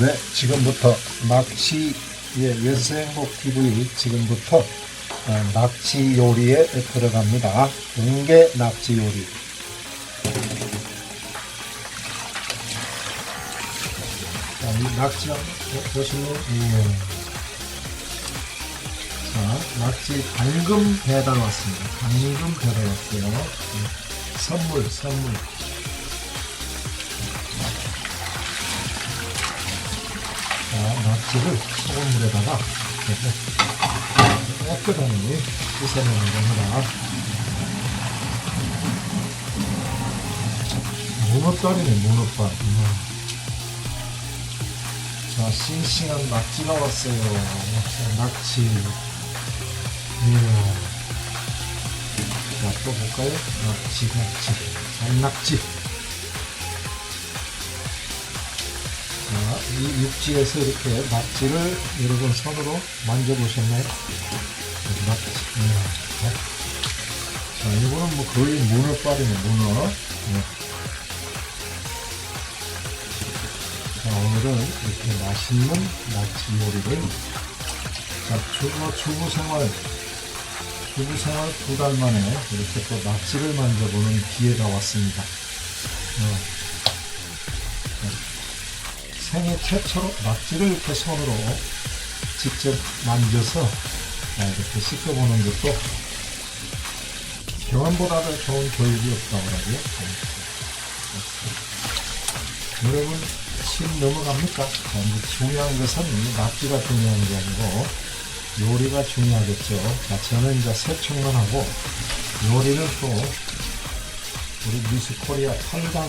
네, 지금부터 낙지 예, 연수행복 TV 지금부터 어, 낙지 요리에 들어갑니다. 웅게 낙지 요리. 자, 이 낙지 한번 보- 보시면 예. 자, 낙지 방금 배달 왔습니다. 방금 배달 왔고요. 예. 선물, 선물. 낙지를 소금물에다가 이렇게 깨끗하게 씻어내는 겁니다. 문어빨이네, 문어빨. 음. 자, 싱싱한 낙지가 왔어요. 자, 낙지. 이야. 자, 또 볼까요? 낙지, 낙지. 산낙지. 이 육지에서 이렇게 낙지를 여러분 손으로 만져보셨나요? 낙지. 이야. 자, 이거는 뭐 거의 문어빨이네, 문어. 네. 자, 오늘은 이렇게 맛있는 낙지 요리를 자, 주부, 주부 생활, 주부 생활 두 달 만에 이렇게 또 낙지를 만져보는 기회가 왔습니다. 어. 네. 생애 최초로 낙지를 이렇게 손으로 직접 만져서 아, 이렇게 씻어보는 것도 경험보다도 좋은 교육이 없다고 하고요. 여러분, 신 넘어갑니까? 자, 이제 중요한 것은 이 낙지가 중요한 게 아니고 요리가 중요하겠죠. 자, 저는 이제 세척만 하고 요리는 또 우리 미스 코리아 8강,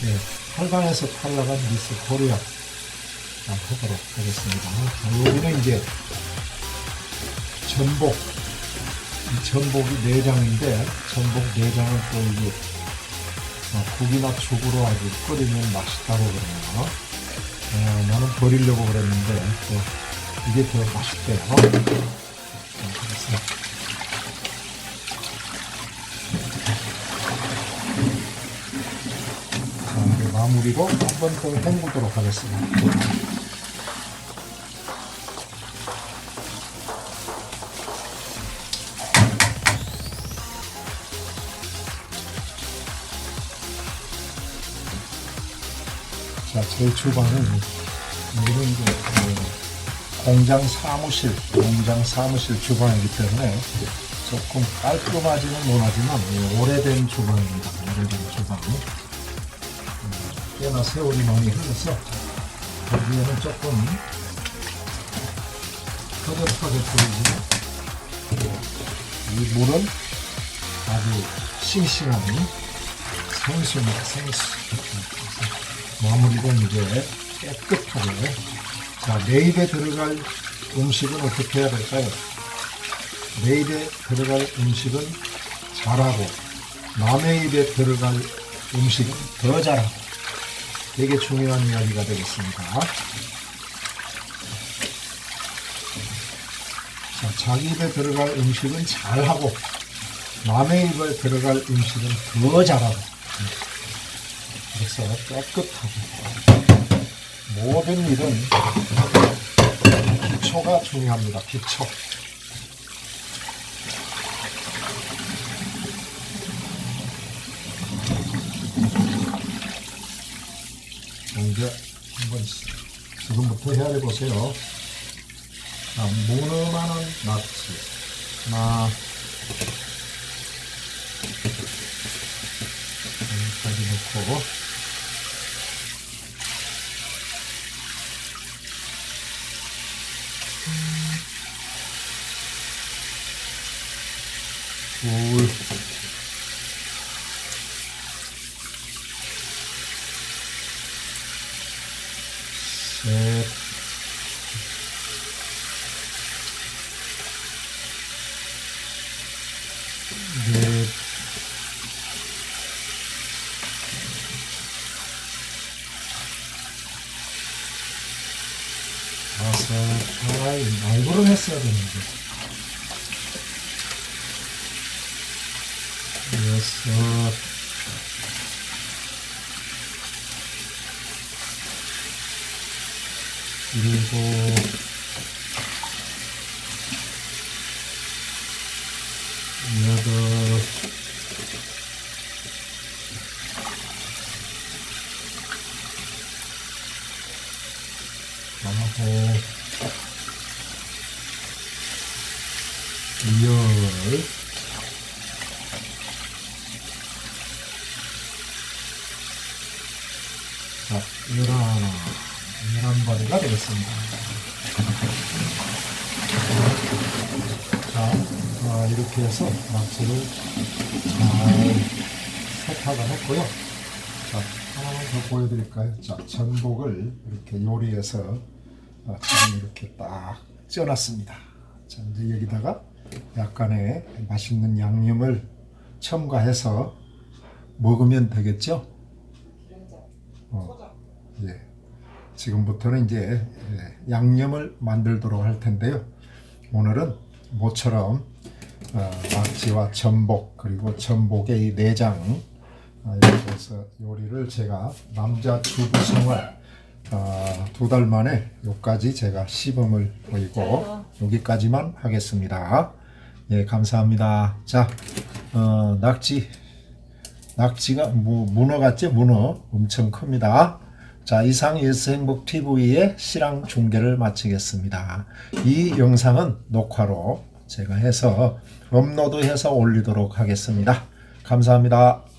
네, 8강에서 탈락한 미스 코리아 자, 하도록 하겠습니다. 자, 요리는 이제 전복, 이 전복이 내장인데 전복 내장은 또 이게 어, 국이나 죽으로 아주 끓이면 맛있다고 그러네요. 어, 나는 버리려고 그랬는데 또 이게 더 맛있대요. 어, 그래서 자, 이제 마무리로 한 번 더 헹구도록 하겠습니다. 자, 저희 주방은 이제 그 공장 사무실, 공장 사무실 주방이기 때문에 조금 깔끔하지는 못하지만 예, 오래된 주방입니다. 오래된 주방. 음, 꽤나 세월이 많이 흘러서 거기에는 조금 허접하게 보이지만 이 물은 아주 싱싱한 생수입니다. 생수. 마무리는 이제 깨끗하게. 자, 내 입에 들어갈 음식은 어떻게 해야 될까요? 내 입에 들어갈 음식은 잘하고, 남의 입에 들어갈 음식은 더 잘하고. 되게 중요한 이야기가 되겠습니다. 자, 자기 입에 들어갈 음식은 잘하고, 남의 입에 들어갈 음식은 더 잘하고. 그래서 깨끗하게 모든 일은 기초가 중요합니다. 기초. 이제 한번 지금부터 헤아려 보세요. 자, 무너마는 낙지. 하나, 여기까지 넣고 셋, 넷, 다섯, 아이, 말고를 했어야 되는데. 여섯, 일곱, 여덟, 아홉, 열, 자, 열하나, 마리가 되겠습니다. 자, 아, 이렇게 해서 낙지를 잘 세탁을 했고요. 자, 하나만 더 보여드릴까요? 자, 전복을 이렇게 요리해서 어, 지금 이렇게 딱 쪄놨습니다. 자, 이제 여기다가 약간의 맛있는 양념을 첨가해서 먹으면 되겠죠? 어, 예. 지금부터는 이제 예, 양념을 만들도록 할 텐데요. 오늘은 모처럼 어, 낙지와 전복 그리고 전복의 이 내장 어, 이렇게 해서 요리를 제가 남자 주부 생활 어, 두달 만에 여기까지 제가 시범을 보이고 여기까지만 하겠습니다. 예, 감사합니다. 자, 어, 낙지 낙지가 무, 문어 같지 문어 엄청 큽니다. 자 이상 예스행복 TV의 실황 중계를 마치겠습니다. 이 영상은 녹화로 제가 해서 업로드해서 올리도록 하겠습니다. 감사합니다.